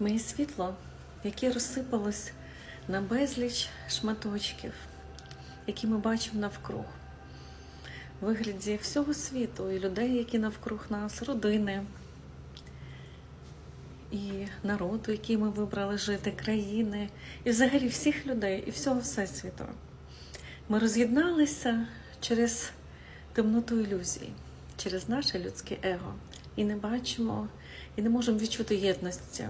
Ми є світло, яке розсипалось на безліч шматочків, які ми бачимо навкруг. В вигляді всього світу і людей, які навкруг нас, родини і народу, який ми вибрали жити, країни, і взагалі всіх людей і всього всесвіту. Ми роз'єдналися через темноту ілюзій, через наше людське его, і не бачимо, і не можемо відчути єдності.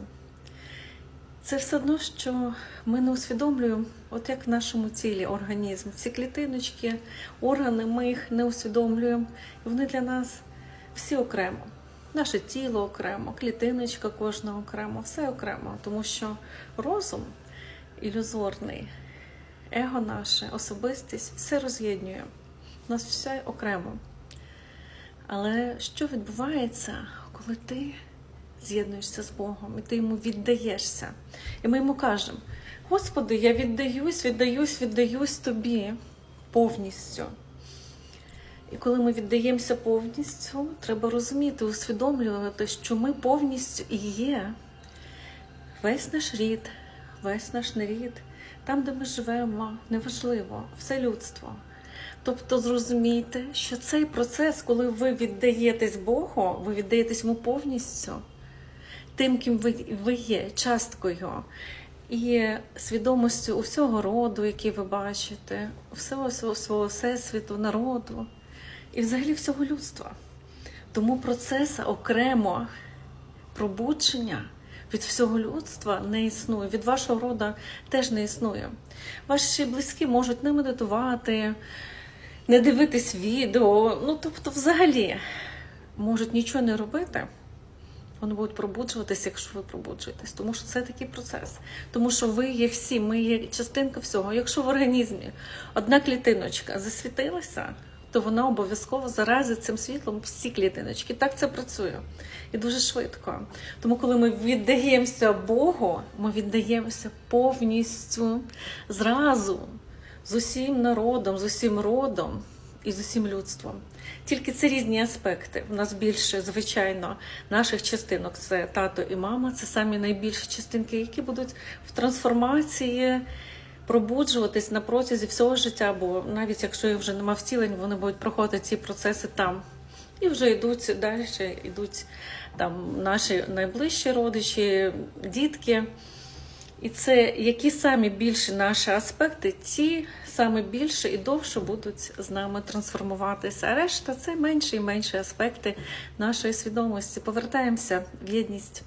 Це все одно, що ми не усвідомлюємо, от як в нашому тілі організм, всі клітиночки, органи, ми їх не усвідомлюємо, і вони для нас всі окремо. Наше тіло окремо, клітиночка кожна окремо, все окремо, тому що розум ілюзорний, его наше, особистість все роз'єднує. У нас все окремо. Але що відбувається, коли ти з'єднуєшся з Богом і ти йому віддаєшся? І ми йому кажемо: Господи, я віддаюсь, віддаюсь, віддаюсь тобі повністю. І коли ми віддаємося повністю, треба розуміти, усвідомлювати, що ми повністю і є весь наш рід, весь наш нарід, там, де ми живемо, неважливо, все людство. Тобто зрозумійте, що цей процес, коли ви віддаєтесь Богу, ви віддаєтесь йому повністю, тим, ким ви, ви є, часткою і свідомістю усього роду, який ви бачите, всього свого, свого всесвіту, народу і взагалі всього людства. Тому процес окремо пробудження від всього людства не існує, від вашого роду теж не існує. Ваші близькі можуть не медитувати, не дивитись відео, ну тобто, взагалі, можуть нічого не робити. Вони будуть пробуджуватися, якщо ви пробуджуєтесь, тому що це такий процес. Тому що ви є всі, ми є частинка всього. Якщо в організмі одна клітиночка засвітилася, то вона обов'язково заразить цим світлом всі клітиночки. Так це працює. І дуже швидко. Тому, коли ми віддаємося Богу, ми віддаємося повністю зразу з усім народом, з усім родом і з усім людством. Тільки це різні аспекти. У нас більше, звичайно, наших частинок це тато і мама, це самі найбільші частинки, які будуть в трансформації пробуджуватись на протязі всього життя, бо навіть якщо їх вже нема втілень, вони будуть проходити ці процеси там. І вже йдуть далі, йдуть там наші найближчі родичі, дітки. І це які самі більші наші аспекти, ті саме більше і довше будуть з нами трансформуватися. А решта це менші і менші аспекти нашої свідомості. Повертаємося в єдність.